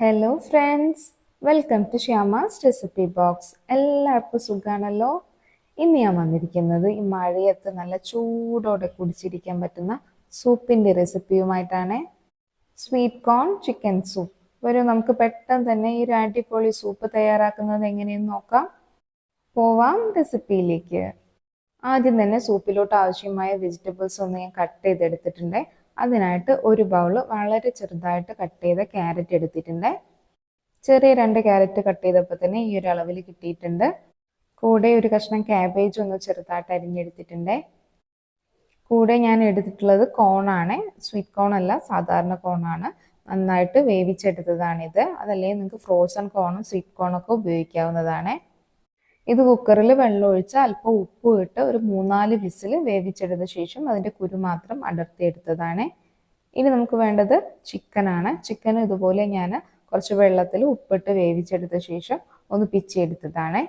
Hello friends welcome to Shyama's recipe box എല്ലാവർക്കും സുഖമാണല്ലോ ഇന്ന് ഞാൻ വന്നിരിക്കുന്നത് ഈ മഴയത്ത് നല്ല ചൂടോടെ കുടിച്ചിരിക്കാൻ പറ്റുന്ന സൂപ്പിന്റെ റെസിപ്പിയുമായിട്ടാണ്. സ്വീറ്റ് കോൺ ചിക്കൻ സൂപ്പ് വരും നമുക്ക് പെട്ടെന്ന് തന്നെ ഈ ഒരു അടിപൊളി സൂപ്പ് തയ്യാറാക്കുന്നത് എങ്ങനെയെന്ന് നോക്കാം. പോവാം റെസിപ്പിയിലേക്ക്. ആദ്യം തന്നെ സൂപ്പിലോട്ട് ആവശ്യമായ വെജിറ്റബിൾസ് ഒന്ന് ഞാൻ കട്ട് ചെയ്തെടുത്തിട്ടുണ്ട്. അതിനായിട്ട് ഒരു ബൗൾ വളരെ ചെറുതായിട്ട് കട്ട് ചെയ്ത ക്യാരറ്റ് എടുത്തിട്ടുണ്ട്. ചെറിയ രണ്ട് ക്യാരറ്റ് കട്ട് ചെയ്തപ്പോൾ തന്നെ ഈ ഒരു അളവിൽ കിട്ടിയിട്ടുണ്ട്. കൂടെ ഒരു കഷ്ണം ക്യാബേജ് ഒന്ന് ചെറുതായിട്ട് അരിഞ്ഞെടുത്തിട്ടുണ്ട്. കൂടെ ഞാൻ എടുത്തിട്ടുള്ളത് കോണാണ് സ്വീറ്റ് കോൺ അല്ല സാധാരണ കോണാണ് നന്നായിട്ട് വേവിച്ചെടുത്തതാണിത്. അതല്ലെങ്കിൽ നിങ്ങൾക്ക് ഫ്രോസൺ കോണും സ്വീറ്റ് കോണൊക്കെ ഉപയോഗിക്കാവുന്നതാണ്. ഇത് കുക്കറിൽ വെള്ളം ഒഴിച്ച് അല്പം ഉപ്പ് ഇട്ട് ഒരു മൂന്നാൽ വിസിൽ വേവിച്ചെടുത്ത ശേഷം അതിന്റെ കുരു മാത്രം അടർത്തിയെടുത്തതാണ് ഇനി നമുക്ക് വേണ്ടത് ചിക്കനാണ്. ചിക്കൻ ഇതുപോലെ ഞാൻ കുറച്ച് വെള്ളത്തിൽ ഉപ്പിട്ട് വേവിച്ചെടുത്ത ശേഷം ഒന്ന് പിച്ചെടുത്തതാണ്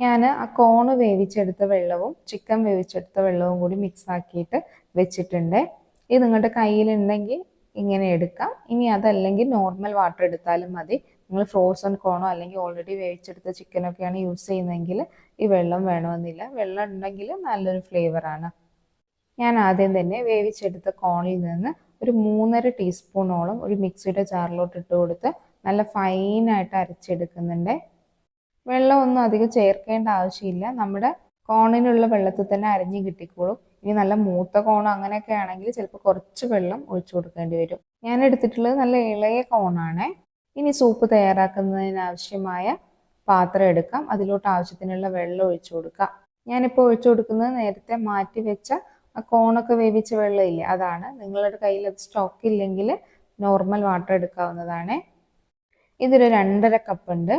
ഞാൻ ആ കോണ് വേവിച്ചെടുത്ത വെള്ളവും ചിക്കൻ വേവിച്ചെടുത്ത വെള്ളവും കൂടി മിക്സ് ആക്കിയിട്ട് വെച്ചിട്ടുണ്ട്. ഇത് നിങ്ങളുടെ കയ്യിലുണ്ടെങ്കിൽ ഇങ്ങനെ എടുക്കാം. ഇനി അതല്ലെങ്കിൽ നോർമൽ വാട്ടർ എടുത്താലും മതി. നിങ്ങൾ ഫ്രോസൺ കോണോ അല്ലെങ്കിൽ ഓൾറെഡി വേവിച്ചെടുത്ത ചിക്കനൊക്കെയാണ് യൂസ് ചെയ്യുന്നതെങ്കിൽ ഈ വെള്ളം വേണമെന്നില്ല. വെള്ളം ഉണ്ടെങ്കിൽ നല്ലൊരു ഫ്ലേവറാണ് ഞാൻ ആദ്യം തന്നെ വേവിച്ചെടുത്ത കോണിൽ നിന്ന് ഒരു മൂന്നര ടീസ്പൂണോളം ഒരു മിക്സിയുടെ ജാറിലോട്ട് ഇട്ട് കൊടുത്ത് നല്ല ഫൈനായിട്ട് അരച്ചെടുക്കുന്നുണ്ട്. വെള്ളമൊന്നും അധികം ചേർക്കേണ്ട ആവശ്യമില്ല. നമ്മുടെ കോണിനുള്ള വെള്ളത്തിൽ തന്നെ അരിഞ്ഞ് കിട്ടിക്കോളും. ഇനി നല്ല മൂത്ത കോൺ അങ്ങനെയൊക്കെ ആണെങ്കിൽ ചിലപ്പോൾ കുറച്ച് വെള്ളം ഒഴിച്ചു കൊടുക്കേണ്ടി വരും. ഞാൻ എടുത്തിട്ടുള്ളത് നല്ല ഇളയ കോണാണ് ഇനി സൂപ്പ് തയ്യാറാക്കുന്നതിന് ആവശ്യമായ പാത്രം എടുക്കാം. അതിലോട്ട് ആവശ്യത്തിനുള്ള വെള്ളം ഒഴിച്ചു കൊടുക്കാം. ഞാനിപ്പോൾ ഒഴിച്ചു കൊടുക്കുന്നത് നേരത്തെ മാറ്റി വെച്ച ആ കോണൊക്കെ വേവിച്ച വെള്ളം ഇല്ലേ അതാണ്. നിങ്ങളുടെ കയ്യിൽ അത് സ്റ്റോക്ക് ഇല്ലെങ്കിൽ നോർമൽ വാട്ടർ എടുക്കാവുന്നതാണ്. ഇതൊരു രണ്ടര കപ്പ് ഉണ്ട്.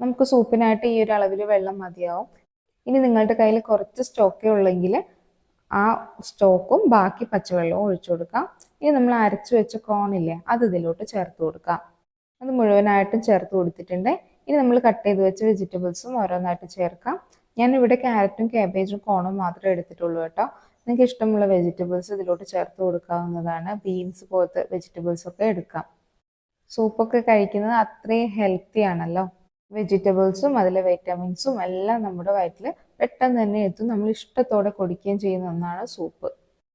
നമുക്ക് സൂപ്പിനായിട്ട് ഈ ഒരു അളവിൽ വെള്ളം മതിയാവും. ഇനി നിങ്ങളുടെ കയ്യിൽ കുറച്ച് സ്റ്റോക്കേ ഉള്ളെങ്കിൽ ആ സ്റ്റോക്കും ബാക്കി പച്ചവെള്ളവും ഒഴിച്ചു കൊടുക്കാം. ഇനി നമ്മൾ അരച്ചു വെച്ച കോണില്ലേ അത് ഇതിലോട്ട് ചേർത്ത് കൊടുക്കാം. അത് മുഴുവനായിട്ടും ചേർത്ത് കൊടുത്തിട്ടുണ്ട്. ഇനി നമ്മൾ കട്ട് ചെയ്ത് വെച്ച വെജിറ്റബിൾസും ഓരോന്നായിട്ട് ചേർക്കാം. ഞാനിവിടെ ക്യാരറ്റും കാബേജും കോണും മാത്രമേ എടുത്തിട്ടുള്ളൂ കേട്ടോ. നിങ്ങൾക്ക് ഇഷ്ടമുള്ള വെജിറ്റബിൾസ് ഇതിലോട്ട് ചേർത്ത് കൊടുക്കാവുന്നതാണ്. ബീൻസ് പോലത്തെ വെജിറ്റബിൾസ് ഒക്കെ എടുക്കാം. സൂപ്പൊക്കെ കഴിക്കുന്നത് അത്രയും ഹെൽത്തി ആണല്ലോ. വെജിറ്റബിൾസും അതിലെ വൈറ്റമിൻസും എല്ലാം നമ്മുടെ വയറ്റിൽ പെട്ടെന്ന് തന്നെ എത്തും. നമ്മൾ ഇഷ്ടത്തോടെ കുടിക്കുകയും ചെയ്യുന്ന ഒന്നാണ് സൂപ്പ്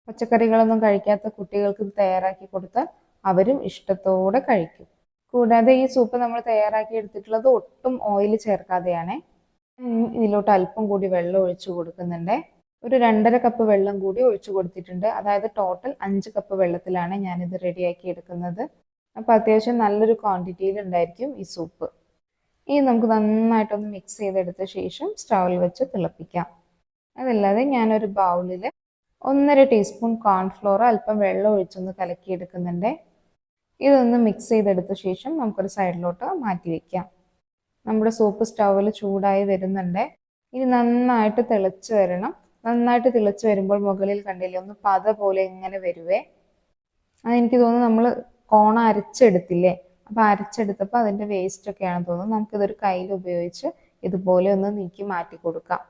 പച്ചക്കറികളൊന്നും കഴിക്കാത്ത കുട്ടികൾക്ക് തയ്യാറാക്കി കൊടുത്താൽ അവരും ഇഷ്ടത്തോടെ കഴിക്കും. കൂടാതെ ഈ സൂപ്പ് നമ്മൾ തയ്യാറാക്കി എടുത്തിട്ടുള്ളത് ഒട്ടും ഓയിൽ ചേർക്കാതെയാണ്. ഇതിലോട്ട് അല്പം കൂടി വെള്ളം ഒഴിച്ചു കൊടുക്കുന്നുണ്ട്. ഒരു രണ്ടര കപ്പ് വെള്ളം കൂടി ഒഴിച്ചു കൊടുത്തിട്ടുണ്ട്. അതായത് ടോട്ടൽ അഞ്ച് കപ്പ് വെള്ളത്തിലാണ് ഞാനിത് റെഡിയാക്കി എടുക്കുന്നത്. അപ്പോൾ അത്യാവശ്യം നല്ലൊരു ക്വാണ്ടിറ്റിയിൽ ഉണ്ടായിരിക്കും ഈ സൂപ്പ്. ഇനി നമുക്ക് നന്നായിട്ടൊന്ന് മിക്സ് ചെയ്തെടുത്ത ശേഷം സ്റ്റൗവിൽ വെച്ച് തിളപ്പിക്കാം. അതല്ലാതെ ഞാനൊരു ബൗളിൽ ഒന്നര ടീസ്പൂൺ കോൺഫ്ലോർ അല്പം വെള്ളം ഒഴിച്ചൊന്ന് കലക്കിയെടുക്കുന്നുണ്ട്. ഇതൊന്ന് മിക്സ് ചെയ്തെടുത്ത ശേഷം നമുക്കൊരു സൈഡിലോട്ട് മാറ്റി വയ്ക്കാം നമ്മുടെ സോപ്പ് സ്റ്റൗവിൽ ചൂടായി വരുന്നുണ്ട്. ഇനി നന്നായിട്ട് തിളച്ച് വരണം. നന്നായിട്ട് തിളച്ച് വരുമ്പോൾ മുകളിൽ കണ്ടില്ലേ ഒന്ന് പത പോലെ ഇങ്ങനെ വരുവേ. അതെനിക്ക് തോന്നുന്നു നമ്മൾ കോണ അരച്ചെടുത്തില്ലേ? അപ്പം അരച്ചെടുത്തപ്പോൾ അതിന്റെ വേസ്റ്റ് ഒക്കെയാണ് തോന്നുന്നത് നമുക്കിതൊരു കയ്യിൽ ഉപയോഗിച്ച് ഇതുപോലെ ഒന്ന് നീക്കി മാറ്റി കൊടുക്കാം.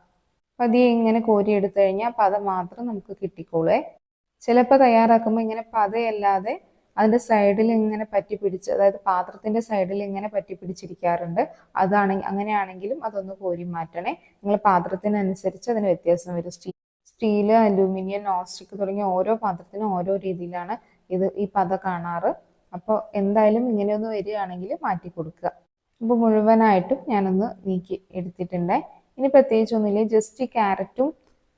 പതിയെ ഇങ്ങനെ കോരി എടുത്തു കഴിഞ്ഞാൽ പത മാത്രം നമുക്ക് കിട്ടിക്കോളേ ചിലപ്പോൾ തയ്യാറാക്കുമ്പോൾ ഇങ്ങനെ പതയല്ലാതെ അതിന്റെ സൈഡിൽ ഇങ്ങനെ പറ്റി പിടിച്ച് അതായത് പാത്രത്തിന്റെ സൈഡിൽ ഇങ്ങനെ പറ്റി പിടിച്ചിരിക്കാറുണ്ട്. അതാണെങ്കിൽ അങ്ങനെയാണെങ്കിലും അതൊന്ന് കോരി മാറ്റണേ. നിങ്ങൾ പാത്രത്തിനനുസരിച്ച് അതിന് വ്യത്യാസം വരും. സ്റ്റീൽ സ്റ്റീൽ അലൂമിനിയം നോൺ തുടങ്ങിയ ഓരോ പാത്രത്തിനും ഓരോ രീതിയിലാണ് ഇത് ഈ പത കാണാറ്. അപ്പോൾ എന്തായാലും ഇങ്ങനെയൊന്ന് വരികയാണെങ്കിൽ മാറ്റി കൊടുക്കുക. അപ്പോൾ മുഴുവനായിട്ടും ഞാനൊന്ന് നീക്കി എടുത്തിട്ടുണ്ട്. ഇനി പ്രത്യേകിച്ച് ഒന്നുമില്ല. ജസ്റ്റ് ഈ ക്യാരറ്റും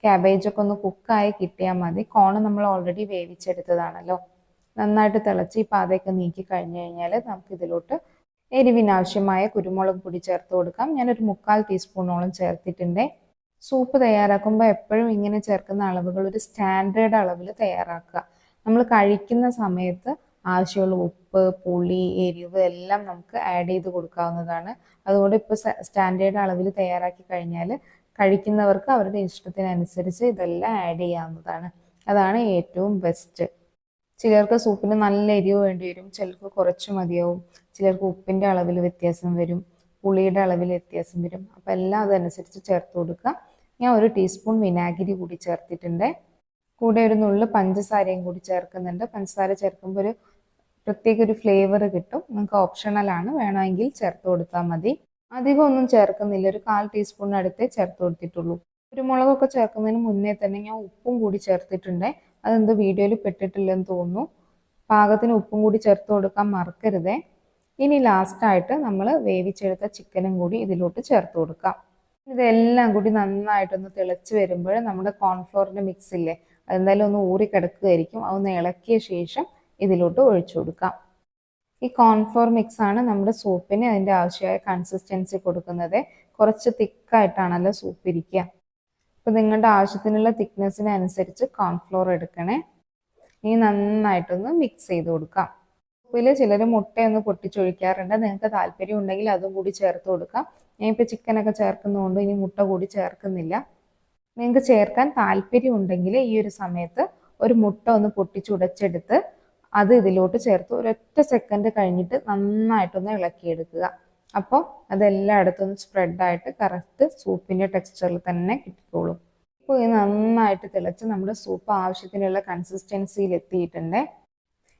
ക്യാബേജൊക്കെ ഒന്ന് കുക്കായി കിട്ടിയാൽ മതി. കോണ് നമ്മൾ ഓൾറെഡി വേവിച്ചെടുത്തതാണല്ലോ. നന്നായിട്ട് തിളച്ച് ഈ പാതയൊക്കെ നീക്കി കഴിഞ്ഞു കഴിഞ്ഞാൽ നമുക്ക് ഇതിലോട്ട് എരിവിനാവശ്യമായ കുരുമുളക് പൊടി ചേർത്ത് കൊടുക്കാം. ഞാനൊരു മുക്കാൽ ടീസ്പൂണോളം ചേർത്തിട്ടുണ്ട്. സൂപ്പ് തയ്യാറാക്കുമ്പോൾ എപ്പോഴും ഇങ്ങനെ ചേർക്കുന്ന അളവുകൾ ഒരു സ്റ്റാൻഡേർഡ് അളവിൽ തയ്യാറാക്കുക. നമ്മൾ കഴിക്കുന്ന സമയത്ത് ആവശ്യമുള്ള ഉപ്പ് പുളി എരിവ് എല്ലാം നമുക്ക് ആഡ് ചെയ്ത് കൊടുക്കാവുന്നതാണ്. അതുകൊണ്ട് ഇപ്പോൾ സ്റ്റാൻഡേർഡ് അളവിൽ തയ്യാറാക്കി കഴിഞ്ഞാൽ കഴിക്കുന്നവർക്ക് അവരുടെ ഇഷ്ടത്തിനനുസരിച്ച് ഇതെല്ലാം ആഡ് ചെയ്യാവുന്നതാണ്. അതാണ് ഏറ്റവും ബെസ്റ്റ് ചിലർക്ക് സൂപ്പിന് നല്ല എരിവ് വേണ്ടി വരും ചിലർക്ക് കുറച്ച് മതിയാവും. ചിലർക്ക് ഉപ്പിന്റെ അളവിൽ വ്യത്യാസം വരും പുളിയുടെ അളവിൽ വ്യത്യാസം വരും. അപ്പോൾ എല്ലാം അതനുസരിച്ച് ചേർത്ത് കൊടുക്കുക. ഞാൻ ഒരു ടീസ്പൂൺ വിനാഗിരി കൂടി ചേർത്തിട്ടുണ്ട്. കൂടെ ഒരു നുള്ളു പഞ്ചസാരയും കൂടി ചേർക്കുന്നുണ്ട്. പഞ്ചസാര ചേർക്കുമ്പോൾ ഒരു പ്രത്യേക ഒരു ഫ്ലേവർ കിട്ടും. നിങ്ങൾക്ക് ഓപ്ഷണലാണ് വേണമെങ്കിൽ ചേർത്ത് കൊടുത്താൽ മതി. അധികം ഒന്നും ചേർക്കുന്നില്ല. ഒരു കാൽ ടീസ്പൂണിനടുത്തേ ചേർത്ത് കൊടുത്തിട്ടുള്ളൂ. കുരുമുളകൊക്കെ ചേർക്കുന്നതിന് മുന്നേ തന്നെ ഞാൻ ഉപ്പും കൂടി ചേർത്തിട്ടുണ്ട്. അതെന്ത് വീഡിയോയിൽ പെട്ടിട്ടില്ലെന്ന് തോന്നുന്നു. പാകത്തിന് ഉപ്പും കൂടി ചേർത്ത് കൊടുക്കാൻ മറക്കരുതേ. ഇനി ലാസ്റ്റായിട്ട് നമ്മൾ വേവിച്ചെടുത്ത ചിക്കനും കൂടി ഇതിലോട്ട് ചേർത്ത് കൊടുക്കാം. ഇതെല്ലാം കൂടി നന്നായിട്ടൊന്ന് തിളച്ച് വരുമ്പോൾ നമ്മുടെ കോൺഫ്ലോറിന്റെ മിക്സ് ഇല്ലേ അതെന്തായാലും ഒന്ന് ഊറി കിടക്കുകയായിരിക്കും. അതൊന്ന് ഇളക്കിയ ശേഷം ഇതിലോട്ട് ഒഴിച്ചു കൊടുക്കാം. ഈ കോൺഫ്ലോർ മിക്സ് ആണ് നമ്മുടെ സൂപ്പിന് അതിന്റെ ആവശ്യമായ കൺസിസ്റ്റൻസി കൊടുക്കുന്നത്. കുറച്ച് തിക്കായിട്ടാണല്ലോ സൂപ്പ് ഇരിക്കുക. അപ്പോൾ നിങ്ങളുടെ ആവശ്യത്തിനുള്ള തിക്നെസ്സിനനുസരിച്ച് കോൺഫ്ലോർ എടുക്കണേ. ഇനി നന്നായിട്ടൊന്ന് മിക്സ് ചെയ്ത് കൊടുക്കാം. ഉപ്പിൽ ചിലർ മുട്ടയൊന്ന് പൊട്ടിച്ചൊഴിക്കാറുണ്ട്. നിങ്ങൾക്ക് താല്പര്യം ഉണ്ടെങ്കിൽ അതും കൂടി ചേർത്ത് കൊടുക്കാം. ഞാൻ ഇപ്പോൾ ചിക്കനൊക്കെ ചേർക്കുന്നതുകൊണ്ട് ഇനി മുട്ട കൂടി ചേർക്കുന്നില്ല. നിങ്ങൾക്ക് ചേർക്കാൻ താല്പര്യം ഉണ്ടെങ്കിൽ ഈ ഒരു സമയത്ത് ഒരു മുട്ട ഒന്ന് പൊട്ടിച്ചുടച്ചെടുത്ത് അത് ഇതിലോട്ട് ചേർത്ത് ഒരൊറ്റ സെക്കൻഡ് കഴിഞ്ഞിട്ട് നന്നായിട്ടൊന്ന് ഇളക്കിയെടുക്കുക. അപ്പോൾ അതെല്ലായിടത്തും സ്പ്രെഡായിട്ട് കറക്റ്റ് സൂപ്പിന്റെ ടെക്സ്ചറിൽ തന്നെ കിട്ടിക്കോളും. ഇപ്പോൾ ഇത് നന്നായിട്ട് തിളച്ച് നമ്മുടെ സൂപ്പ് ആവശ്യത്തിനുള്ള കൺസിസ്റ്റൻസിയിൽ എത്തിയിട്ടുണ്ട്.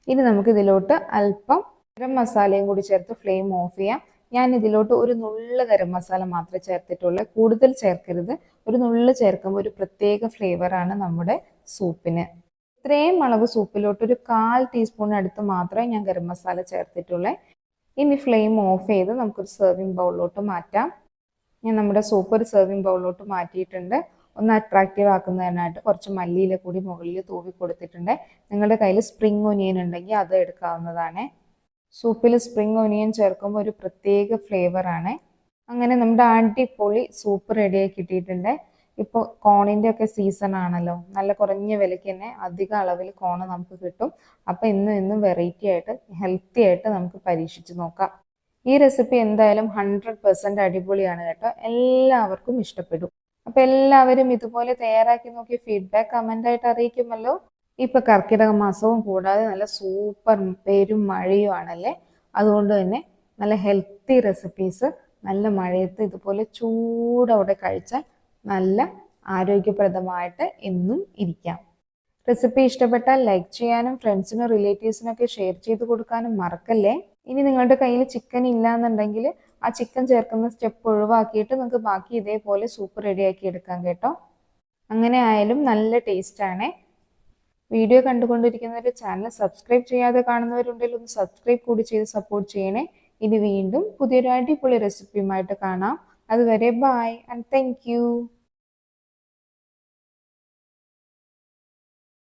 ഇനി നമുക്ക് ഇതിലോട്ട് അല്പം ഗരം മസാലയും കൂടി ചേർത്ത് ഫ്ലെയിം ഓഫ് ചെയ്യാം. ഞാൻ ഇതിലോട്ട് ഒരു നുള്ളു ഗരം മസാല മാത്രമേ ചേർത്തിട്ടുള്ളൂ. കൂടുതൽ ചേർക്കരുത്. ഒരു നുള്ളു ചേർക്കുമ്പോൾ ഒരു പ്രത്യേക ഫ്ലേവറാണ് നമ്മുടെ സൂപ്പിന് ഇത്രയും അളവ് സൂപ്പിലോട്ട് ഒരു കാൽ ടീസ്പൂൺ അടുത്ത് മാത്രമേ ഞാൻ ഗരം മസാല ചേർത്തിട്ടുള്ളൂ. ഇനി ഫ്ലെയിം ഓഫ് ചെയ്ത് നമുക്കൊരു സെർവിങ് ബൗളിലോട്ട് മാറ്റാം. ഞാൻ നമ്മുടെ സൂപ്പർ ഒരു സെർവിങ് ബൗളിലോട്ട് മാറ്റിയിട്ടുണ്ട്. ഒന്ന് അട്രാക്റ്റീവ് ആക്കുന്നതിനായിട്ട് കുറച്ച് മല്ലിയില കൂടി മുകളിൽ തൂവി കൊടുത്തിട്ടുണ്ട്. നിങ്ങളുടെ കയ്യിൽ സ്പ്രിംഗ് ഒനിയൻ ഉണ്ടെങ്കിൽ അത് എടുക്കാവുന്നതാണ്. സൂപ്പിൽ സ്പ്രിംഗ് ഒനിയൻ ചേർക്കുമ്പോൾ ഒരു പ്രത്യേക ഫ്ലേവറാണ് അങ്ങനെ നമ്മുടെ അടിപൊളി സൂപ്പ് റെഡിയായി കിട്ടിയിട്ടുണ്ട്. ഇപ്പോൾ കോണിന്റെ ഒക്കെ സീസൺ ആണല്ലോ. നല്ല കുറഞ്ഞ വിലയ്ക്ക് തന്നെ അധിക അളവിൽ കോണ് നമുക്ക് കിട്ടും. അപ്പോൾ ഇന്ന് ഇന്നും വെറൈറ്റി ആയിട്ട് ഹെൽത്തി ആയിട്ട് നമുക്ക് പരീക്ഷിച്ച് നോക്കാം. ഈ റെസിപ്പി എന്തായാലും ഹൺഡ്രഡ് പെർസെന്റ് അടിപൊളിയാണ് കേട്ടോ. എല്ലാവർക്കും ഇഷ്ടപ്പെടും. അപ്പോൾ എല്ലാവരും ഇതുപോലെ തയ്യാറാക്കി നോക്കി ഫീഡ്ബാക്ക് കമന്റ് ആയിട്ട് അറിയിക്കുമല്ലോ. ഇപ്പൊ കർക്കിടക മാസവും കൂടാതെ നല്ല സൂപ്പർ പേരും മഴയും ആണല്ലേ? അതുകൊണ്ട് തന്നെ നല്ല ഹെൽത്തി റെസിപ്പീസ് നല്ല മഴയത്ത് ഇതുപോലെ ചൂടോടെ കഴിച്ചാൽ നല്ല ആരോഗ്യപ്രദമായിട്ട് എന്നും ഇരിക്കാം. റെസിപ്പി ഇഷ്ടപ്പെട്ടാൽ ലൈക്ക് ചെയ്യാനും ഫ്രണ്ട്സിനും റിലേറ്റീവ്സിനൊക്കെ ഷെയർ ചെയ്ത് കൊടുക്കാനും മറക്കല്ലേ? ഇനി നിങ്ങളുടെ കയ്യിൽ ചിക്കൻ ഇല്ല എന്നുണ്ടെങ്കിൽ ആ ചിക്കൻ ചേർക്കുന്ന സ്റ്റെപ്പ് ഒഴിവാക്കിയിട്ട് നിങ്ങൾക്ക് ബാക്കി ഇതേപോലെ സൂപ്പ് റെഡിയാക്കി എടുക്കാൻ കേട്ടോ. അങ്ങനെ ആയാലും നല്ല ടേസ്റ്റ് ആണേ. വീഡിയോ കണ്ടുകൊണ്ടിരിക്കുന്നവർ ചാനൽ സബ്സ്ക്രൈബ് ചെയ്യാതെ കാണുന്നവരുണ്ടെങ്കിൽ ഒന്ന് സബ്സ്ക്രൈബ് കൂടി ചെയ്ത് സപ്പോർട്ട് ചെയ്യണേ. ഇനി വീണ്ടും പുതിയൊരു അടിപൊളി റെസിപ്പിയുമായിട്ട് കാണാം. അതുവരെ ബായ് ആൻഡ് താങ്ക്